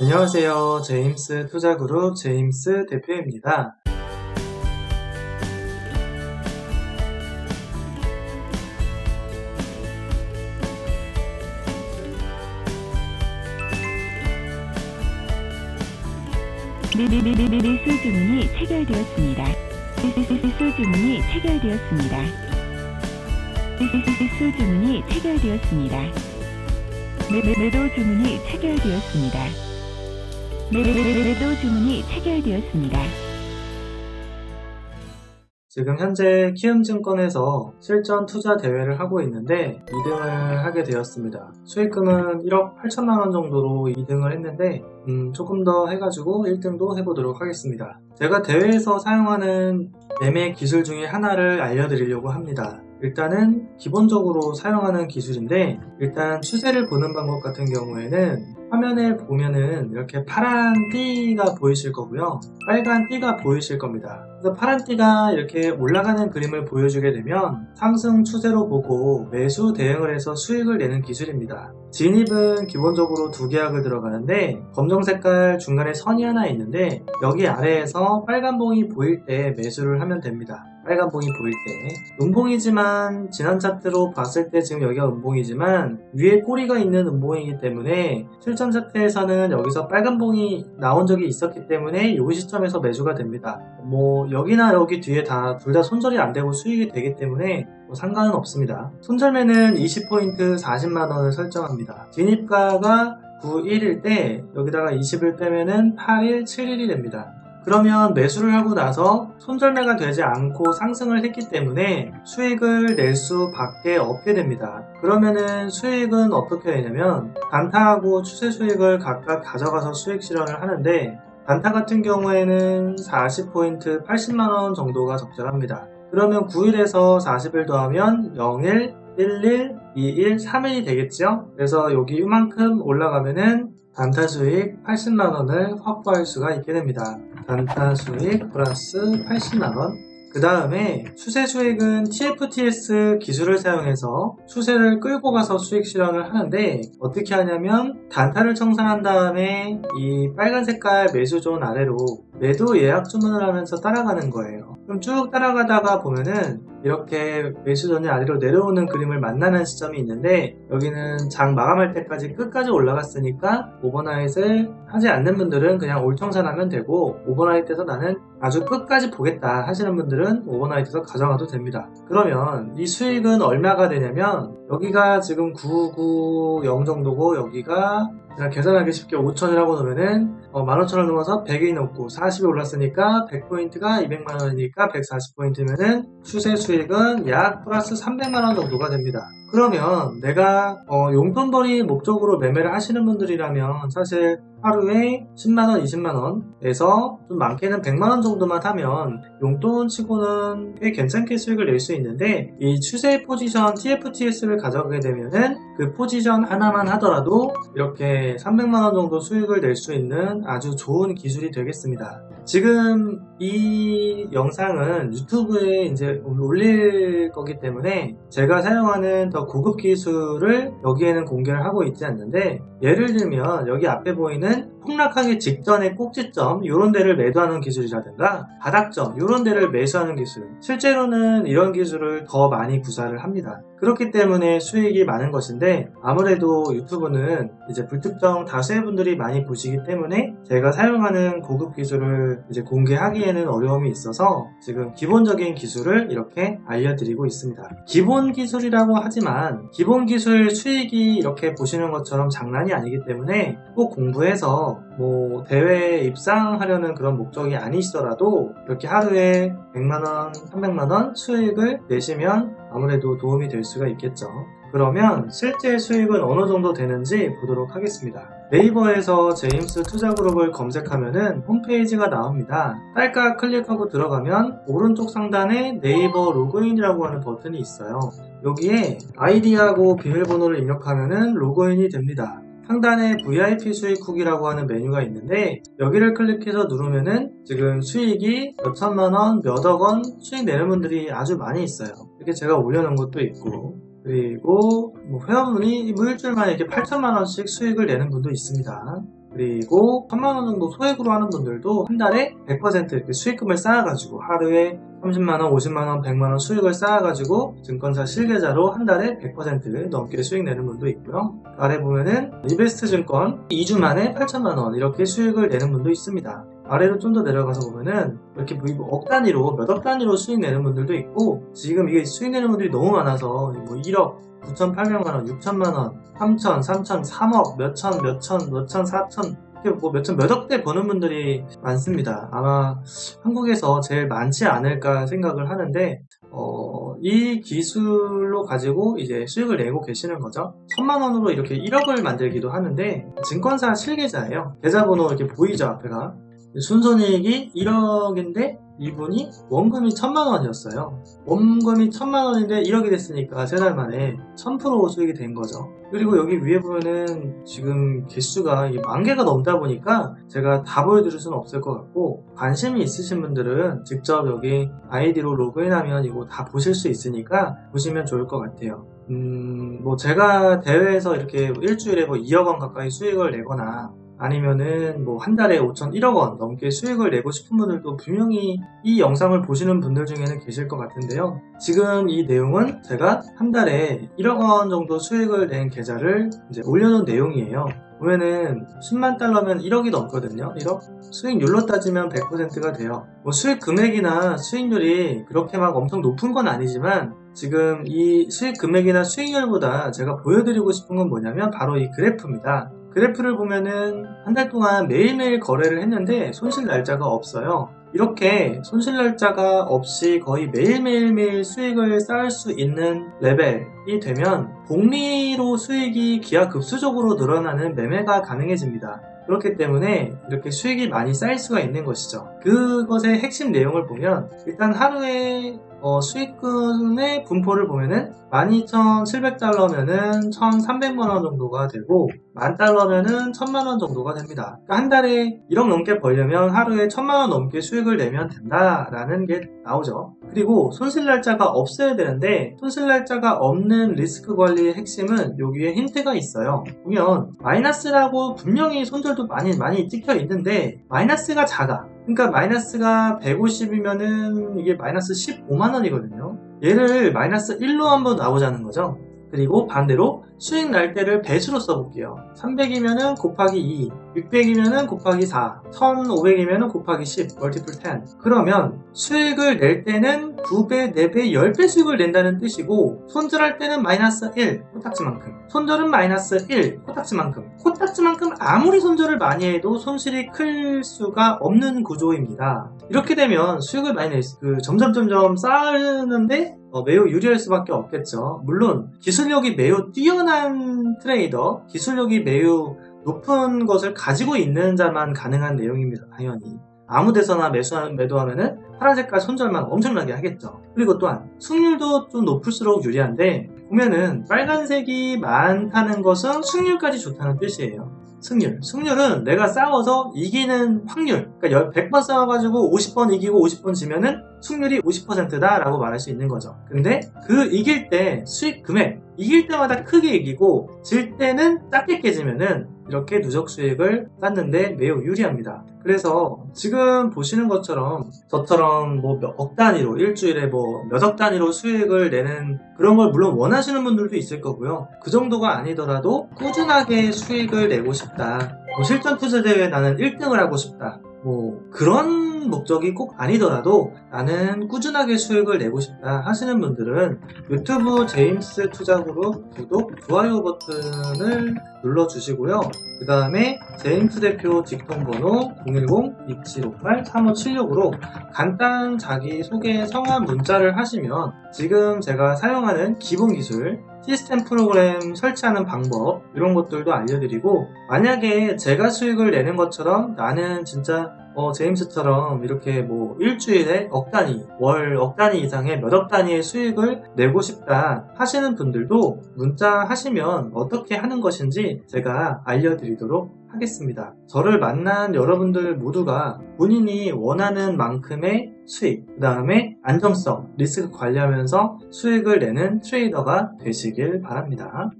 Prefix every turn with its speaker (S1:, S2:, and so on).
S1: 안녕하세요. 제임스 투자그룹 제임스 대표입니다.
S2: 매수 주문이 체결되었습니다. 매수 주문이 체결되었습니다. 매수 주문이 체결되었습니다. 매도 주문이 체결되었습니다. 매도 주문이 체결되었습니다.
S1: 지금 현재 키움증권에서 실전 투자 대회를 하고 있는데 2등을 하게 되었습니다. 수익금은 1억 8천만 원 정도로 2등을 했는데 음, 조금 더 해가지고 1등도 해보도록 하겠습니다. 제가 대회에서 사용하는 매매 기술 중에 하나를 알려드리려고 합니다. 일단은 기본적으로 사용하는 기술인데 일단 추세를 보는 방법 같은 경우에는 화면에 보면은 이렇게 파란 띠가 보이실 거고요. 빨간 띠가 보이실 겁니다. 그래서 파란 띠가 이렇게 올라가는 그림을 보여주게 되면 상승 추세로 보고 매수 대응을 해서 수익을 내는 기술입니다. 진입은 기본적으로 두 계약을 들어가는데 검정 색깔 중간에 선이 하나 있는데 여기 아래에서 빨간 봉이 보일 때 매수를 하면 됩니다. 빨간 봉이 보일 때 음봉이지만 지난 차트로 봤을 때 지금 여기가 음봉이지만 위에 꼬리가 있는 음봉이기 때문에 실전 차트에서는 여기서 빨간 봉이 나온 적이 있었기 때문에 이 시점에서 매수가 됩니다. 뭐 여기나 여기 뒤에 다 둘 다 손절이 안 되고 수익이 되기 때문에 뭐 상관은 없습니다. 손절매는 20포인트 40만원을 설정합니다. 진입가가 9일일 때 여기다가 20을 빼면은 8일, 7일이 됩니다. 그러면 매수를 하고 나서 손절매가 되지 않고 상승을 했기 때문에 수익을 낼 수밖에 없게 됩니다. 그러면은 수익은 어떻게 되냐면 단타하고 추세 수익을 각각 가져가서 수익 실현을 하는데 단타 같은 경우에는 40포인트 80만원 정도가 적절합니다. 그러면 9일에서 40일 더하면 0일, 11, 2일, 3일이 되겠죠? 그래서 여기 이만큼 올라가면은 단타 수익 80만원을 확보할 수가 있게 됩니다. 단타 수익 플러스 80만원. 그 다음에 추세 수익은 TFTS 기술을 사용해서 추세를 끌고 가서 수익 실현을 하는데 어떻게 하냐면 단타를 청산한 다음에 이 빨간 색깔 매수존 아래로 매도 예약 주문을 하면서 따라가는 거예요. 그럼 쭉 따라가다가 보면은 이렇게 매수존이 아래로 내려오는 그림을 만나는 시점이 있는데 여기는 장 마감할 때까지 끝까지 올라갔으니까 오버나잇을 하지 않는 분들은 그냥 올청산하면 되고 오버나잇에서 나는 아주 끝까지 보겠다 하시는 분들은 오버나잇에서 가져가도 됩니다. 그러면 이 수익은 얼마가 되냐면 여기가 지금 990 정도고 여기가 그냥 계산하기 쉽게 5천이라고 놓으면은 어, 15,000원 넘어서 100이 넘고 40이 올랐으니까 100포인트가 200만원이니까 140포인트면은 추세 수익은 약 플러스 300만원 정도가 됩니다. 그러면 내가 어, 용돈벌이 목적으로 매매를 하시는 분들이라면 사실 하루에 10만원, 20만원에서 좀 많게는 100만원 정도만 하면 용돈 치고는 꽤 괜찮게 수익을 낼 수 있는데 이 추세 포지션 TFTS를 가져가게 되면은 그 포지션 하나만 하더라도 이렇게 300만원 정도 수익을 낼 수 있는 아주 좋은 기술이 되겠습니다. 지금 이 영상은 유튜브에 이제 올릴 거기 때문에 제가 사용하는 더 고급 기술을 여기에는 공개를 하고 있지 않는데 예를 들면 여기 앞에 보이는 폭락하기 직전의 꼭지점 이런 데를 매도하는 기술이라든가 바닥점 이런 데를 매수하는 기술 실제로는 이런 기술을 더 많이 구사를 합니다. 그렇기 때문에 수익이 많은 것인데 아무래도 유튜브는 이제 불특정 다수의 분들이 많이 보시기 때문에 제가 사용하는 고급 기술을 이제 공개하기에는 어려움이 있어서 지금 기본적인 기술을 이렇게 알려드리고 있습니다. 기본 기술이라고 하지만 기본 기술 수익이 이렇게 보시는 것처럼 장난이 아니기 때문에 꼭 공부해서 뭐 대회에 입상하려는 그런 목적이 아니시더라도 이렇게 하루에 100만원, 300만원 수익을 내시면 아무래도 도움이 될 수가 있겠죠. 그러면 실제 수익은 어느 정도 되는지 보도록 하겠습니다. 네이버에서 제임스 투자그룹을 검색하면은 홈페이지가 나옵니다. 딸깍 클릭하고 들어가면 오른쪽 상단에 네이버 로그인이라고 하는 버튼이 있어요. 여기에 아이디하고 비밀번호를 입력하면은 로그인이 됩니다. 상단에 VIP 수익 쿡이라고 하는 메뉴가 있는데 여기를 클릭해서 누르면은 지금 수익이 몇 천만 원, 몇 억 원 수익 내는 분들이 아주 많이 있어요. 이렇게 제가 올려놓은 것도 있고 그리고 뭐 회원분이 뭐 일주일 만에 이렇게 8천만 원씩 수익을 내는 분도 있습니다. 그리고 3만 원 정도 소액으로 하는 분들도 한 달에 100% 이렇게 수익금을 쌓아가지고 하루에 30만 원, 50만 원, 100만 원 수익을 쌓아가지고 증권사 실계좌로 한 달에 100% 넘게 수익 내는 분도 있고요. 아래 보면은 리베스트 증권 2주 만에 8천만 원 이렇게 수익을 내는 분도 있습니다. 아래로 좀 더 내려가서 보면은 이렇게 뭐억 단위로 몇 억 단위로 수익 내는 분들도 있고 지금 이게 수익 내는 분들이 너무 많아서 뭐 1억 9,800만원, 6천만원, 3천, 3천, 3억, 몇천, 몇천, 몇천, 사천 이렇게 뭐 몇천, 몇억대 버는 분들이 많습니다. 아마 한국에서 제일 많지 않을까 생각을 하는데 어, 이 기술로 가지고 이제 수익을 내고 계시는 거죠. 천만 원으로 이렇게 1억을 만들기도 하는데 증권사 실계좌예요. 계좌번호 이렇게 보이죠 앞에가 순손이익이 1억인데 이분이 원금이 천만 원이었어요. 원금이 천만 원인데 1억이 됐으니까 세 달 만에 1000% 수익이 된 거죠. 그리고 여기 위에 보면은 지금 개수가 만 개가 넘다 보니까 제가 다 보여드릴 수는 없을 것 같고 관심이 있으신 분들은 직접 여기 아이디로 로그인하면 이거 다 보실 수 있으니까 보시면 좋을 것 같아요. 음, 뭐 제가 대회에서 이렇게 일주일에 뭐 2억 원 가까이 수익을 내거나 아니면은 뭐 한 달에 5천, 1억 원 넘게 수익을 내고 싶은 분들도 분명히 이 영상을 보시는 분들 중에는 계실 것 같은데요. 지금 이 내용은 제가 한 달에 1억 원 정도 수익을 낸 계좌를 이제 올려놓은 내용이에요. 보면은 10만 달러면 1억이 넘거든요. 1억? 수익률로 따지면 100%가 돼요. 뭐 수익 금액이나 수익률이 그렇게 막 엄청 높은 건 아니지만 지금 이 수익 금액이나 수익률보다 제가 보여드리고 싶은 건 뭐냐면 바로 이 그래프입니다. 그래프를 보면은 한 달 동안 매일매일 거래를 했는데 손실 날짜가 없어요. 이렇게 손실 날짜가 없이 거의 매일매일매일 수익을 쌓을 수 있는 레벨이 되면 복리로 수익이 기하급수적으로 늘어나는 매매가 가능해집니다. 그렇기 때문에 이렇게 수익이 많이 쌓일 수가 있는 것이죠. 그것의 핵심 내용을 보면 일단 하루에 어, 수익금의 분포를 보면은 12,700달러면은 1,300만 원 정도가 되고 만 달러면은 1,000만 원 정도가 됩니다. 그러니까 한 달에 1억 넘게 벌려면 하루에 1,000만 원 넘게 수익을 내면 된다라는 게 나오죠. 그리고 손실 날짜가 없어야 되는데 손실 날짜가 없는 리스크 관리의 핵심은 여기에 힌트가 있어요. 보면 마이너스라고 분명히 손절도 많이 많이 찍혀 있는데 마이너스가 작아. 그러니까 마이너스가 150이면은 이게 마이너스 15만 원이거든요. 얘를 마이너스 1로 한번 나오자는 거죠. 그리고 반대로 수익 날 때를 배수로 써볼게요. 300이면은 곱하기 2, 600이면은 곱하기 4, 1500이면은 곱하기 10, 멀티플 10. 그러면 수익을 낼 때는 2배, 4배, 10배 수익을 낸다는 뜻이고 손절할 때는 마이너스 1, 코딱지만큼. 손절은 마이너스 1, 코딱지만큼. 코딱지만큼 아무리 손절을 많이 해도 손실이 클 수가 없는 구조입니다. 이렇게 되면 수익을 많이 낼 수, 그 점점 점점 쌓는데 어, 매우 유리할 수밖에 없겠죠. 물론 기술력이 매우 뛰어난 트레이더, 기술력이 매우 높은 것을 가지고 있는 자만 가능한 내용입니다. 당연히. 아무 데서나 매수, 매도하면은 파란 색깔 손절만 엄청나게 하겠죠. 그리고 또한 승률도 좀 높을수록 유리한데 보면은 빨간색이 많다는 것은 승률까지 좋다는 뜻이에요. 승률. 승률은 내가 싸워서 이기는 확률. 그러니까 100번 싸워가지고 50번 이기고 50번 지면은 승률이 50%다 라고 말할 수 있는 거죠. 근데 그 이길 때 수익 금액, 이길 때마다 크게 이기고 질 때는 작게 깨지면은 이렇게 누적 수익을 쌓는데 매우 유리합니다. 그래서 지금 보시는 것처럼 저처럼 뭐몇억 단위로 일주일에 뭐 몇 억 단위로 수익을 내는 그런 걸 물론 원하시는 분들도 있을 거고요. 그 정도가 아니더라도 꾸준하게 수익을 내고 싶다. 뭐 실전 투자 대회 나는 1등을 하고 싶다. 뭐 그런 목적이 꼭 아니더라도 나는 꾸준하게 수익을 내고 싶다 하시는 분들은 유튜브 제임스 투자그룹 구독, 좋아요 버튼을 눌러주시고요. 그 다음에 제임스 대표 직통번호 010-2758-3576으로 간단 자기소개 성함 문자를 하시면 지금 제가 사용하는 기본 기술 시스템 프로그램 설치하는 방법 이런 것들도 알려드리고 만약에 제가 수익을 내는 것처럼 나는 진짜 어, 제임스처럼 이렇게 뭐 일주일에 억 단위, 월 억 단위 이상의 몇 억 단위의 수익을 내고 싶다 하시는 분들도 문자 하시면 어떻게 하는 것인 지 제가 알려드리도록 하겠습니다. 저를 만난 여러분들 모두가 본인이 원하는 만큼의 수익, 그 다음에 안정성, 리스크 관리하면서 수익을 내는 트레이더가 되시길 바랍니다.